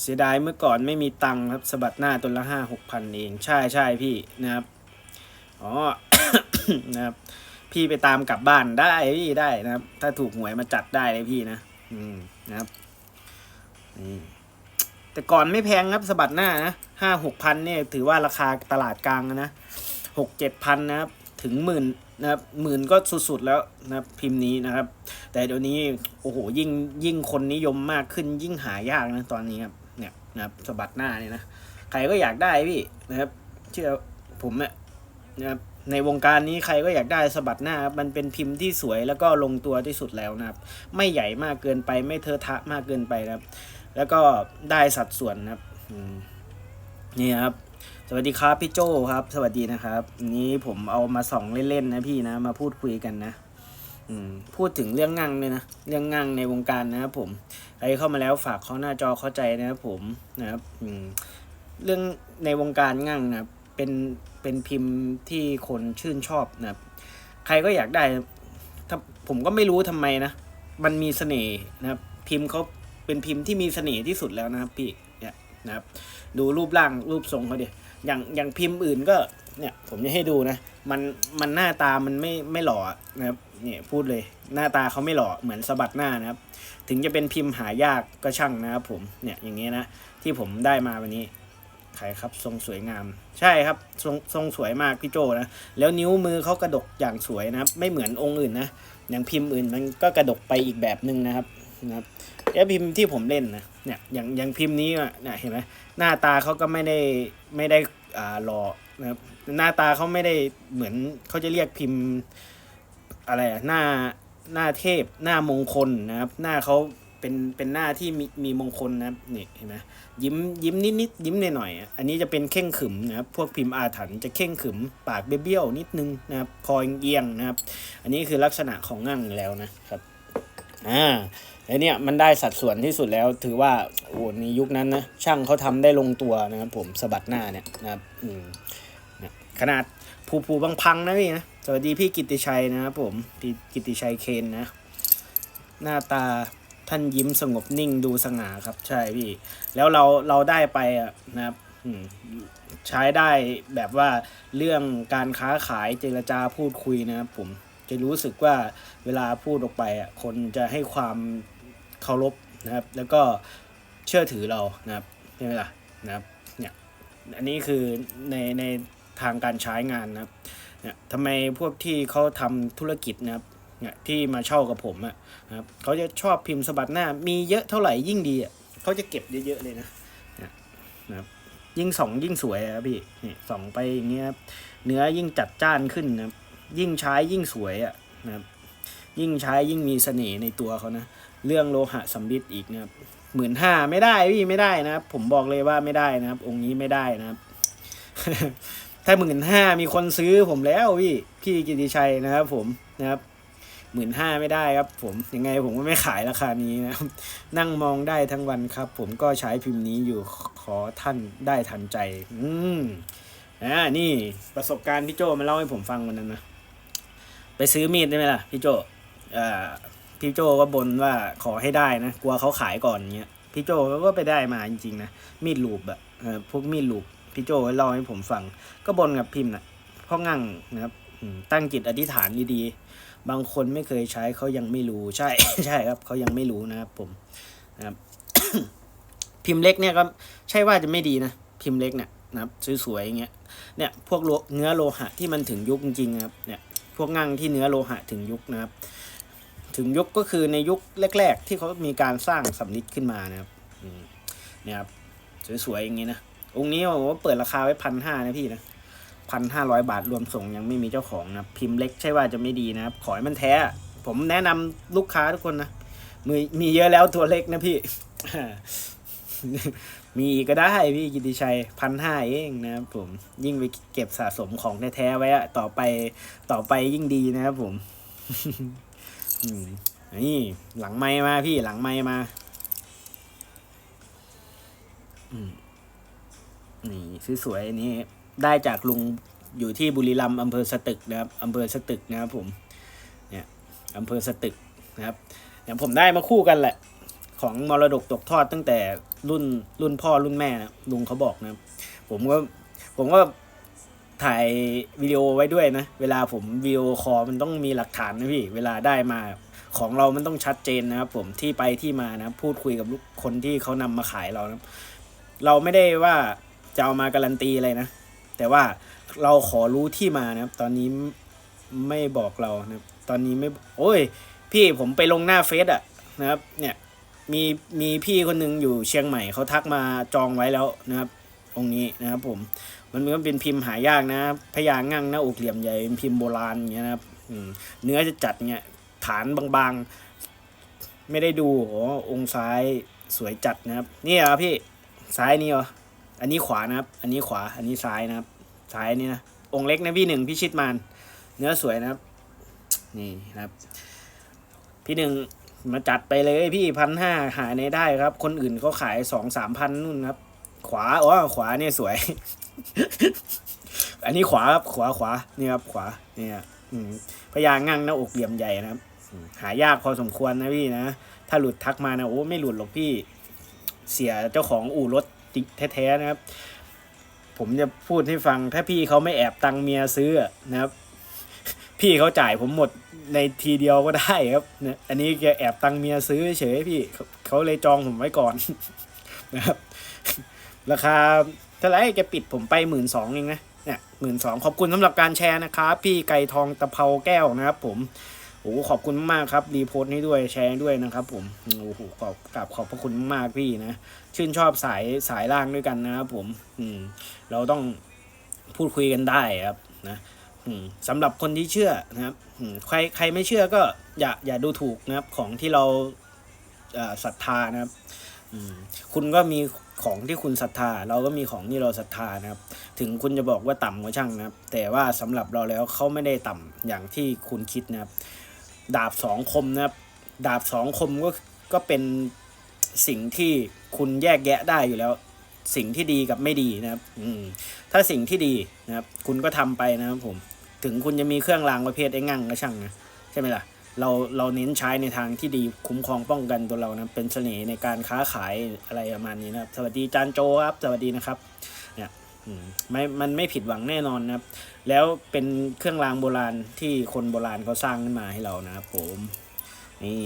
เสียดายเมื่อก่อนไม่มีตังค์ครับสะบัดหน้าตัวละห้าหกพันเองใช่ใช่พี่นะครับอ๋อนะครับ พี่ไปตามกลับบ้านได้พี่ได้นะครับ ถ้าถูกหวยมาจัดได้เลยพี่นะ อืมนะครับแต่ก่อนไม่แพงครับสะบัดหน้านะห้าหกพันเนี่ยถือว่าราคาตลาดกลางนะหกเจ็ดพันนะครับ ถึงหมื่นนะครับหมื่นก็สุดๆแล้วนะครับพิมพ์นี้นะครับ แต่เดี๋ยวนี้โอ้โหยิ่งยิ่งคนนิยมมากขึ้นยิ่งหายากนะตอนนี้ครับเนี่ยนะครับสะบัดหน้าเนี่ยนะใครก็อยากได้พี่นะครับเชื่อผมเนี่ยนะครับในวงการนี้ใครก็อยากได้สะบัดหน้าครับมันเป็นพิมพ์ที่สวยแล้วก็ลงตัวที่สุดแล้วนะครับ ไม่ใหญ่มากเกินไปไม่เทอะทะมากเกินไปนะครับ แล้วก็ได้สัดส่วนนะครับนี่ครับ สวัสดีครับพี่โจครับ สวัสดีนะครับวันนี้ผมเอามาส่องเล่นๆนะพี่นะ มาพูดคุยกันนะอืมพูดถึงเรื่องงั่งเลยนะ เรื่องงั่งในวงการนะครับผมใครเข้ามาแล้วฝากเขาหน้าจอเข้าใจนะครับผมนะครับอืมเรื่องในวงการงั่งนะเป็นเป็นพิมพ์ที่คนชื่นชอบนะครับใครก็อยากได้ถ้าผมก็ไม่รู้ทำไมนะ มันมีเสน่ห์นะครับ พิมพ์เขาเป็นพิมพ์ที่มีเสน่ห์ที่สุดแล้วนะครับพี่ นะครับ ดูรูปร่างรูปทรงเขาดิอย่างอย่างพิมพ์อื่นก็เนี่ยผมจะให้ดูนะ มันมันหน้าตามันไม่ไม่หล่อนะครับเนี่ยพูดเลยหน้าตาเขาไม่หล่อเหมือนสะบัดหน้านะครับ ถึงจะเป็นพิมพ์หายากก็ช่างนะครับผมเนี่ยอย่างเงี้ยนะที่ผมได้มาวันนี้ใครครับทรงสวยงาม ใช่ครับทรงทรงสวยมากพี่โจนะแล้วนิ้วมือเขากระดกอย่างสวยนะครับ ไม่เหมือนองค์อื่นนะอย่างพิมพ์อื่นมันก็กระดกไปอีกแบบหนึ่งนะครับนะครับ แล้วพิมพ์ที่ผมเล่นนะเนี่ยอย่างอย่างพิมพ์นี้อะเนี่ยเห็นไหมหน้าตาเขาก็ไม่ได้ไม่ได้อ่าหล่อนะครับหน้าตาเขาไม่ได้เหมือนเขาจะเรียกพิมพ์อะไรอะหน้าหน้าเทพหน้ามงคลนะครับ หน้าเขาเป็นเป็นหน้าที่มีมีมงคลนะครับนี่เห็นไหมยิ้มยิ้มนิดนิดยิ้มหน่อยหน่อยอันนี้จะเป็นเข่งขึมนะครับพวกพิมพ์อาถรรพ์จะเข่งขึมปากเบี้ยวนิดนึงนะครับคอเอียงนะครับ อันนี้คือลักษณะของงั่งแล้วนะครับอ่า แล้วเนี่ยมันได้สัดส่วนที่สุดแล้ว ถือว่าโอ้ในยุคนั้นนะช่างเขาทำได้ลงตัวนะครับผมสะบัดหน้าเนี่ยนะครับอืมขนาดผูผูพังพังนะพี่นะสวัสดีพี่กิติชัยนะครับผมกิติชัยเคนนะ หน้าตาท่านยิ้มสงบนิ่งดูสง่าครับ ใช่พี่ แล้วเราเราได้ไปอะนะครับใช้ได้แบบว่าเรื่องการค้าขายเจรจาพูดคุยนะครับผมจะรู้สึกว่าเวลาพูดออกไปอะคนจะให้ความ เคารพนะครับ แล้วก็เชื่อถือเรานะครับใช่ไหมล่ะนะครับเนี่ยอันนี้คือในในทางการใช้งานนะครับเนี่ยทำไมพวกที่เขาทำธุรกิจนะครับเนี่ยที่มาเช่ากับผมอะนะครับเขาจะชอบพิมพ์สะบัดหน้า มีเยอะเท่าไหร่ยิ่งดีอะเขาจะเก็บเยอะๆเลยนะเนี่ยนะครับยิ่งส่องยิ่งสวยอะครับพี่นี่ส่องไปอย่างเงี้ยเนื้อยิ่งจัดจ้านขึ้นนะยิ่งใช้ยิ่งสวยอะนะครับ ยิ่งใช้ยิ่งมีเสน่ห์ในตัวเขานะ เรื่องโลหะสัมฤทธิ์อีกนะครับหมื่นห้าไม่ได้พี่ไม่ได้นะครับ ผมบอกเลยว่าไม่ได้นะครับ องค์นี้ไม่ได้นะครับ ถ้าหมื่นห้ามีคนซื้อผมแล้วพี่พี่กิติชัยนะครับ ผมนะครับหมื่นห้าไม่ได้ครับ ผมยังไงผมก็ไม่ขายราคานี้นะครับ นั่งมองได้ทั้งวันครับ ผมก็ใช้พิมพ์นี้อยู่ขอท่านได้ทันใจ อืมอ่านี่ประสบการณ์พี่โจมาเล่าให้ผมฟังวันนั้นนะไปซื้อมีดได้ไหมล่ะพี่โจ พี่โจก็บ่นว่าขอให้ได้นะกลัวเขาขายก่อนเงี้ยพี่โจก็ไปได้มาจริงๆนะมีดลูบอะพวกมีดลูบพี่โจก็เล่าให้ผมฟัง ก็บนกับพิมพ์นะพ่องั่งนะครับตั้งจิตอธิษฐานดีๆ บางคนไม่เคยใช้เขายังไม่รู้ใช่ใช่ครับเขายังไม่รู้นะครับผมนะครับพิมพ์เล็กเนี่ยก็ใช่ว่าจะไม่ดีนะพิมพ์เล็กเนี่ยนะครับสวยๆอย่างเงี้ยเนี่ยพวกเนื้อโลหะที่มันถึงยุคจริงๆนะครับเนี่ยพวกงั่งที่เนื้อโลหะถึงยุคนะครับ ถึงยุคก็คือในยุคแรก ๆ ที่เขามีการสร้างสำลิดขึ้นมานะครับเนี่ยครับสวยๆอย่างงี้นะองค์นี้ผมว่าเปิดราคาไว้พันห้านะพี่นะพันห้าร้อยบาทรวมส่งยังไม่มีเจ้าของนะพิมพ์เล็กใช่ว่าจะไม่ดีนะครับ ขอให้มันแท้ ผมแนะนำลูกค้าทุกคนนะมีมีเยอะแล้วตัวเล็กนะพี่ มีก็ได้พี่กิติชัยพันห้าเองนะครับผมยิ่งไปเก็บสะสมของแท้ๆไว้อะต่อไปต่อไปยิ่งดีนะครับผม นี่หลังไม้มาพี่หลังไม้มาอนี่สวยๆนนี้ได้จากลุงอยู่ที่บุรีรัมย์อำเภอสตึกนะครับอำเภอสตึกนะครับผม เนี่ยอำเภอสตึกนะครับอย่างผมได้มาคู่กันแหละ ของมรดกตกทอดตั้งแต่รุ่นรุ่นพ่อรุ่นแม่นะลุงเขาบอกนะ ผมก็ผมก็ ถ่ายวิดีโอไว้ด้วยนะ เวลาผมวิดีโอคอมันต้องมีหลักฐานนะพี่ เวลาได้มาของเรามันต้องชัดเจนนะครับผมที่ไปที่มานะพูดคุยกับคนที่เขานำมาขายเรานะเราไม่ได้ว่าจะเอามาการันตีอะไรนะ แต่ว่าเราขอรู้ที่มานะครับ ตอนนี้ไม่บอกเรานะตอนนี้ไม่ โอ้ย พี่ผมไปลงหน้าเฟซอะนะครับ เนี่ยมีมีพี่คนหนึ่งอยู่เชียงใหม่เขาทักมาจองไว้แล้วนะครับ องค์นี้นะครับผม มันก็เป็นพิมพ์หายากนะพญางั่งหน้าอกเหลี่ยมใหญ่เป็นพิมพ์โบราณอย่างเงี้ยนะครับอืมเนื้อจะจัดเงี้ยฐานบางๆ ไม่ได้ดูโอ้องค์ซ้ายสวยจัดนะครับ นี่เหรอพี่ซ้ายนี่เหรออันนี้ขวานะครับ อันนี้ขวา อันนี้ซ้ายนะครับ ซ้ายนี่นะองค์เล็กนะพี่หนึ่งพี่ชิดมานเนื้อสวยนะครับ นี่นะครับ พี่หนึ่งมาจัดไปเลยพี่พันห้าหาในได้ครับ คนอื่นเขาขายสองสามพันนู่นครับ ขวาอ๋อขวาเนี่ยสวย อันนี้ขวาครับขวาขวานี่ครับขวาเนี่ยพญางั่งหน้าอกเหลี่ยมใหญ่นะครับหายากพอสมควรนะพี่นะ ถ้าหลุดทักมานะโอ้ไม่หลุดหรอกพี่เสียเจ้าของอู่รถแท้ๆนะครับ ผมจะพูดให้ฟัง ถ้าพี่เขาไม่แอบตังเมียซื้อนะครับ พี่เขาจ่ายผมหมดในทีเดียวก็ได้ครับเนี่ยอันนี้แกแอบตังเมียซื้อเฉยพี่เขาเลยจองผมไว้ก่อนนะครับ ราคาเท่าไหรแกปิดผมไปหมื่นสองเองนะเนี่ยหมื่นสองขอบคุณสำหรับการแชร์นะครับ พี่ไก่ทองตะเภาแก้วนะครับผมโอ้ขอบคุณมากครับรีโพสต์ให้ด้วยแชร์ด้วยนะครับ ผมโอ้โหขอบกราบขอบพระคุณมากพี่นะชื่นชอบสายสายล่างด้วยกันนะครับผมอืมเราต้องพูดคุยกันได้ครับนะสำหรับคนที่เชื่อนะครับใครใครไม่เชื่อก็อย่าอย่าดูถูกนะครับของที่เราศรัทธานะครับ คุณก็มีของที่คุณศรัทธา เราก็มีของที่เราศรัทธานะครับ ถึงคุณจะบอกว่าต่ำก็ช่างนะครับ แต่ว่าสำหรับเราแล้วเขาไม่ได้ต่ำอย่างที่คุณคิดนะครับ ดาบสองคมนะครับ ดาบสองคมก็ก็เป็นสิ่งที่คุณแยกแยะได้อยู่แล้ว สิ่งที่ดีกับไม่ดีนะครับ อืม ถ้าสิ่งที่ดีนะครับ คุณก็ทำไปนะครับผม ถึงคุณจะมีเครื่องรางประเภทไอ้งั่งก็ช่างนะใช่ไหมล่ะ เราเราเน้นใช้ในทางที่ดีคุ้มครองป้องกันตัวเรานะเป็นเสน่ห์ในการค้าขายอะไรประมาณนี้นะครับ สวัสดีจานโจครับ สวัสดีนะครับ เนี่ยมไม่มันไม่ผิดหวังแน่นอนนะครับ แล้วเป็นเครื่องรางโบราณที่คนโบราณเขาสร้างขึ้นมาให้เรานะครับผม นี่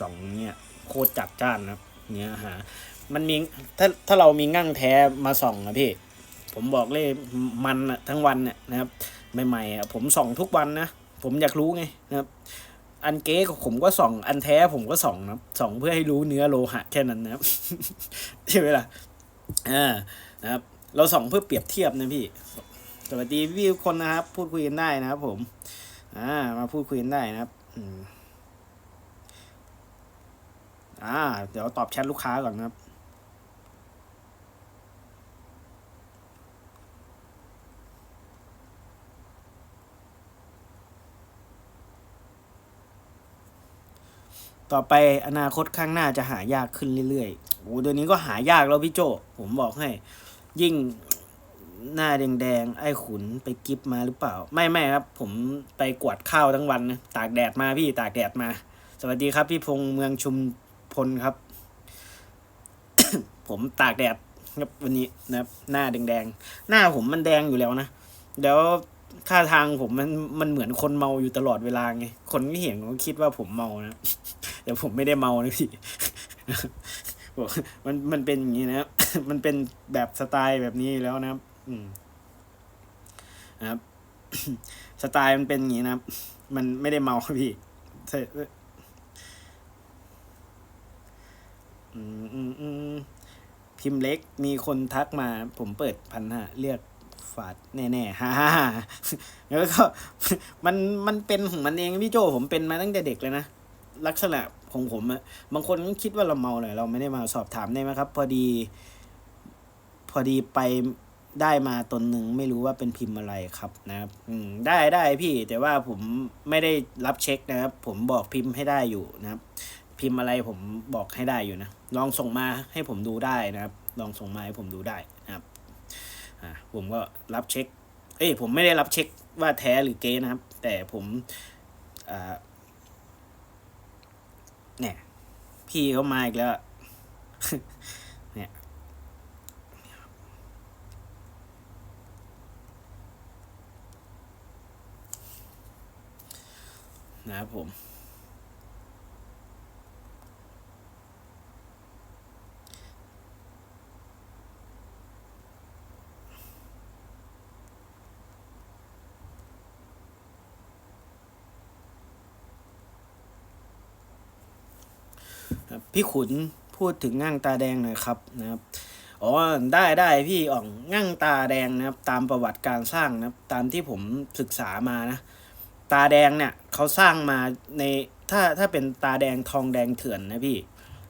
สองเนี่ยโคตรจัดจ้านนะครับ เนี่ยฮะมันมีถ้าถ้าเรามีงั่งแท้มาส่องนะพี่ ผมบอกเลยมันอะทั้งวันเนี่ยนะครับใหม่ๆผมส่องทุกวันนะผมอยากรู้ไงนะครับ อันเก๊ผมก็ส่อง อันแท้ผมก็ส่องนะครับส่องเพื่อให้รู้เนื้อโลหะแค่นั้นนะครับใช่ไหมล่ะอ่านะครับ เราส่องเพื่อเปรียบเทียบนะพี่ สวัสดีพี่คนนะครับ พูดคุยกันได้นะครับ ผม อ่า มาพูดคุยกันได้นะครับอ่า เดี๋ยวตอบแชทลูกค้าก่อนนะครับ ต่อไปอนาคตข้างหน้าจะหายากขึ้นเรื่อยๆ โอ้เดี๋ยวนี้ก็หายากแล้วพี่โจ ผมบอกให้ ยิ่งหน้าแดงๆ ไอ้ขุนไปกิฟมาหรือเปล่า ไม่ไม่ครับ ผมไปกวาดข้าวทั้งวันนะตากแดดมาพี่ตากแดดมา สวัสดีครับ พี่พงษ์เมืองชุมพลครับ ผมตากแดดครับวันนี้นะครับ หน้าแดงๆ หน้าผมมันแดงอยู่แล้วนะแล้ว ท่าทางผมมันมันเหมือนคนเมาอยู่ตลอดเวลาไง คนที่เห็นก็คิดว่าผมเมานะ แต่ผมไม่ได้เมานะพี่มันมันเป็นอย่างนี้นะครับมันเป็นแบบสไตล์แบบนี้แล้วนะครับ อืมนะครับ สไตล์มันเป็นอย่างนี้นะครับ มันไม่ได้เมาพี่อืมอืมอืมพิมพ์เล็กมีคนทักมา ผมเปิดพันห้าเรียก ฝาดแน่ๆฮ่าฮ่าแล้วก็มันมันเป็นของมันเองพี่โจผมเป็นมาตั้งแต่เด็กเลยนะลักษณะของผมอะบางคนก็คิดว่าเราเมาเลยเราไม่ได้มาสอบถามได้ไหมครับ พอดี พอดีไปได้มาตนหนึ่งไม่รู้ว่าเป็นพิมพ์อะไรครับนะครับ อืมได้ได้พี่ แต่ว่าผมไม่ได้รับเช็คนะครับ ผมบอกพิมพ์ให้ได้อยู่นะครับ พิมพ์อะไรผมบอกให้ได้อยู่นะลองส่งมาให้ผมดูได้นะครับ ลองส่งมาให้ผมดูได้ อ่าผมก็รับเช็ค เอ้ยผมไม่ได้รับเช็คว่าแท้หรือเก๊นะครับ แต่ผมอ่าเนี่ยพี่เขามาอีกแล้ว เนี่ยนะครับผม พี่ขุนพูดถึงง่างตาแดงหน่อยครับนะครับอ๋อได้ได้พี่อ่องง่างตาแดงนะครับ ตามประวัติการสร้างนะครับ ตามที่ผมศึกษามานะ ตาแดงเนี่ยเขาสร้างมาในถ้าถ้าเป็นตาแดงทองแดงเถื่อนนะพี่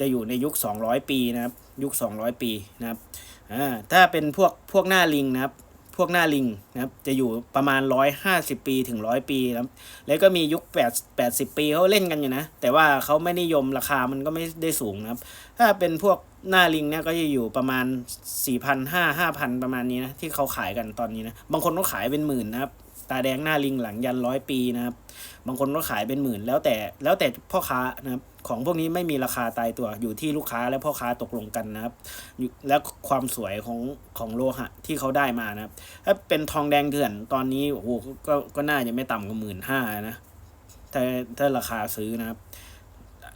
จะอยู่ในยุค 200 ปีนะครับ ยุค 200 ปีนะครับอ่าถ้าเป็นพวกพวกหน้าลิงนะครับ พวกหน้าลิงนะครับจะอยู่ประมาณ 150 ปีถึง 100 ปีนะครับแล้วก็มียุค8 80 ปีเขาเล่นกันอยู่นะ แต่ว่าเขาไม่นิยมราคามันก็ไม่ได้สูงนะครับ ถ้าเป็นพวกหน้าลิงเนี่ยก็จะอยู่ประมาณ 4,500 5,000 ประมาณนี้นะที่เขาขายกันตอนนี้นะบางคนก็ขายเป็นหมื่นนะครับตาแดงหน้าลิงหลังยันร้อยปีนะครับ บางคนก็ขายเป็นหมื่นแล้วแต่แล้วแต่พ่อค้านะครับ ของพวกนี้ไม่มีราคาตายตัวอยู่ที่ลูกค้าและพ่อค้าตกลงกันนะครับ และความสวยของของโลหะที่เขาได้มานะครับ ถ้าเป็นทองแดงเถื่อนตอนนี้โอ้โหก็ก็น่าจะไม่ต่ำกว่าหมื่นห้านะถ้าถ้าราคาซื้อนะครับ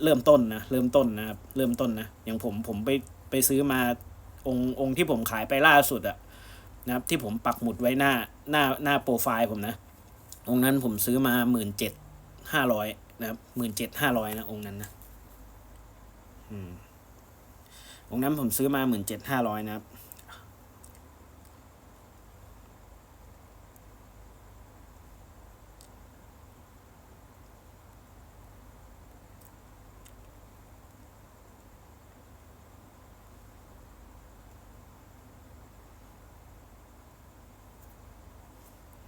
เริ่มต้นนะเริ่มต้นนะครับ เริ่มต้นนะอย่างผมผมไปไปซื้อมาองค์องค์ที่ผมขายไปล่าสุดอะนะครับ ที่ผมปักหมุดไว้หน้าหน้าหน้าโปรไฟล์ผมนะองค์นั้นผมซื้อมาหมื่นเจ็ดห้าร้อย นะครับหมื่นเจ็ดห้าร้อยนะองค์นั้นนะอืมองค์นั้นผมซื้อมาหมื่นเจ็ดห้าร้อยนะครับ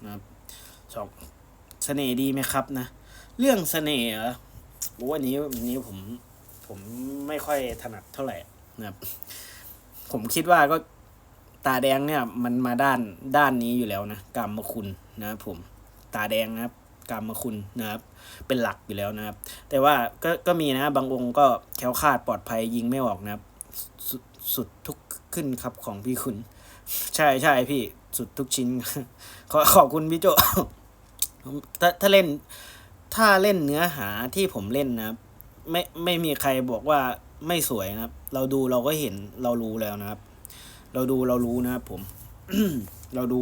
นะครับสองเสน่ห์ดีไหมครับนะ เรื่องเสน่ห์อโอ้อันนี้อันนี้ผมผมไม่ค่อยถนัดเท่าไหร่นะครับ ผมคิดว่าก็ตาแดงเนี่ย มันมาด้านด้านนี้อยู่แล้วนะกรรมคุณนะครับผมตาแดงนะครับกรรมคุณนะครับ เป็นหลักอยู่แล้วนะครับ แต่ว่าก็ก็มีนะบางองค์ก็แค้วคาดปลอดภัยยิงไม่ออกนะครับสุดสุดทุกขึ้นครับของพี่คุณ ใช่ใช่พี่สุดทุกชิ้น ขอขอบคุณพี่โจถ้าถ้าเล่น ถ้าเล่นเนื้อหาที่ผมเล่นนะครับ ไม่ไม่มีใครบอกว่าไม่สวยนะครับ เราดูเราก็เห็นเรารู้แล้วนะครับ เราดูเรารู้นะครับผม เราดู